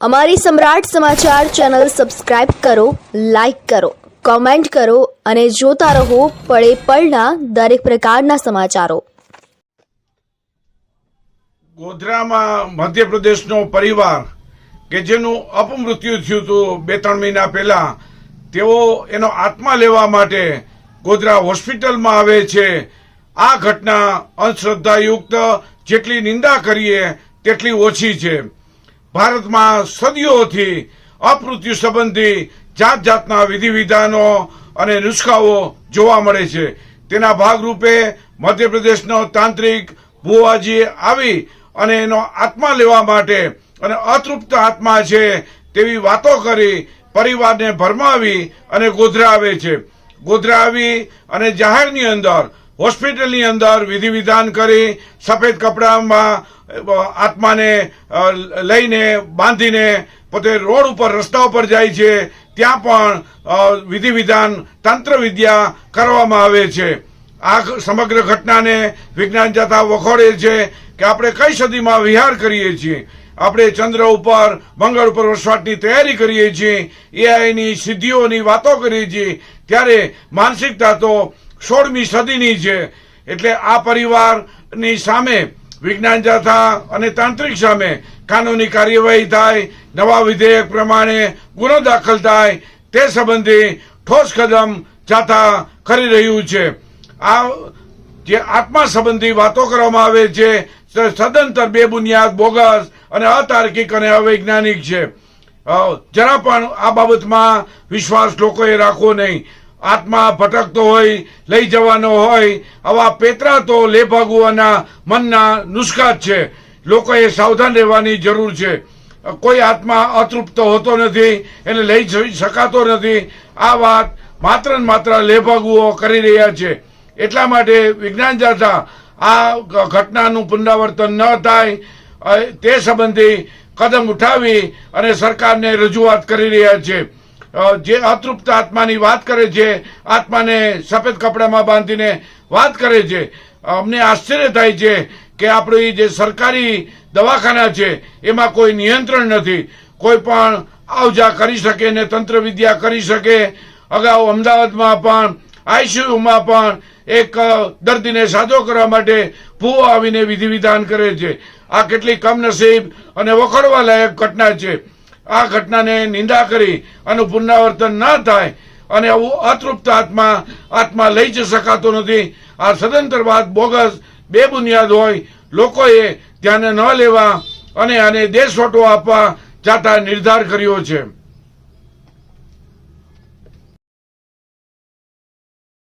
અમારી Samrat Samachar channel subscribe કરો, like કરો, કોમેન્ટ કરો અને જોતા રહો પળે પળના દરેક પ્રકારના સમાચારો. ગોધરામાં મધ્યપ્રદેશનો પરિવાર કે જેનું અપમૃત્યુ થયું હતું બે ત્રણ મહિના પહેલા, તેઓ એનો આત્મા લેવા માટે ગોધરા હોસ્પિટલમાં આવે છે. આ ઘટના અંધશ્રદ્ધાયુક્ત જેટલી નિંદા કરીએ, તેટલી ઓછી છે. ભારતમાં સદીઓથી અપૃત્યુ સંબંધી જાત જાતના વિધિ વિધાનો અને નુસ્ખાઓ જોવા મળે છે. તેના ભાગરૂપે મધ્યપ્રદેશનો તાંત્રિક ભુવાજી આવી અને એનો આત્મા લેવા માટે અને અતૃપ્ત આત્મા છે તેવી વાતો કરી પરિવારને ભરમાવી અને ગોધરા આવે છે. ગોધરા આવી અને જાહેરની અંદર હોસ્પિટલની અંદર વિધિ વિધાન કરી સફેદ કપડામાં આત્માને લઈને બાંધીને પોતે રોડ ઉપર રસ્તા ઉપર જાય છે, ત્યાં પણ વિધિ વિધાન તંત્ર વિદ્યા કરવામાં આવે છે. આ સમગ્ર ઘટનાને વિજ્ઞાન જતા વખોડે છે કે આપણે કઈ સદીમાં વિહાર કરીએ છીએ. આપણે ચંદ્ર ઉપર, મંગળ ઉપર વસવાટની તૈયારી કરીએ છીએ એઆઈની સિદ્ધિઓની વાતો કરીએ છીએ. ત્યારે માનસિકતા તો સોળમી સદીની છે. એટલે આ પરિવારની સામે વિજ્ઞાન જાથા અને તાંત્રિક સામે કાનૂની કાર્યવાહી થાય, નવા વિધેયક પ્રમાણે ગુનો દાખલ થાય, તે સંબંધી ઠોસ કદમ જાથા કરી રહ્યું છે. આ જે આત્મા સંબંધી વાતો કરવામાં આવે છે સદંતર બેબુનિયાદ બોગસ અને અતાર્કિક અને અવૈજ્ઞાનિક છે. જરા પણ આ બાબતમાં વિશ્વાસ લોકોએ રાખવો નહીં. આત્મા ભટકતો હોય, લઈ જવાનો હોય, આવા પેતરા તો લેભાગુવાના મનના નુસ્ખા જ છે. લોકોએ સાવધાન રહેવાની જરૂર છે. કોઈ આત્મા અતૃપ્ત હોતો નથી, એને લઈ જઈ શકાતો નથી. આ વાત માત્ર ને માત્ર લેભાગુઓ કરી રહ્યા છે. એટલા માટે વિજ્ઞાન જાથા આ ઘટનાનું પુનરાવર્તન ન થાય તે સંબંધી કદમ ઉઠાવી અને સરકારને રજૂઆત કરી રહ્યા છે. જે અતૃપ્ત આત્માની વાત કરે છે, આત્માને સફેદ કપડામાં બાંધીને વાત કરે છે અમને આશ્ચર્ય થાય છે કે આપણી જે સરકારી દવાખાના છે, એમાં કોઈ નિયંત્રણ નથી. કોઈ પણ આવજા કરી શકે ને તંત્ર વિદ્યા કરી શકે. અગાઉ અમદાવાદમાં પણ, આઈસીયુમાં પણ એક દર્દીને સાજો કરવા માટે ભૂવો આવીને વિધિ વિધાન કરે છે. આ કેટલી કમનસીબ અને વખોડવા લાયક ઘટના છે. આ ઘટનાને નિંદા કરી આનું પુનરાવર્તન ન થાય અને આવું અતૃપ્ત આત્મા આત્મા લઈ જ શકાતો નથી. આ સદંતર વાત બોગસ, બેબુનિયાદ હોય, લોકોએ ધ્યાને ન લેવા અને આને દેશવટો આપવા જાતા નિર્ધાર કર્યો છે.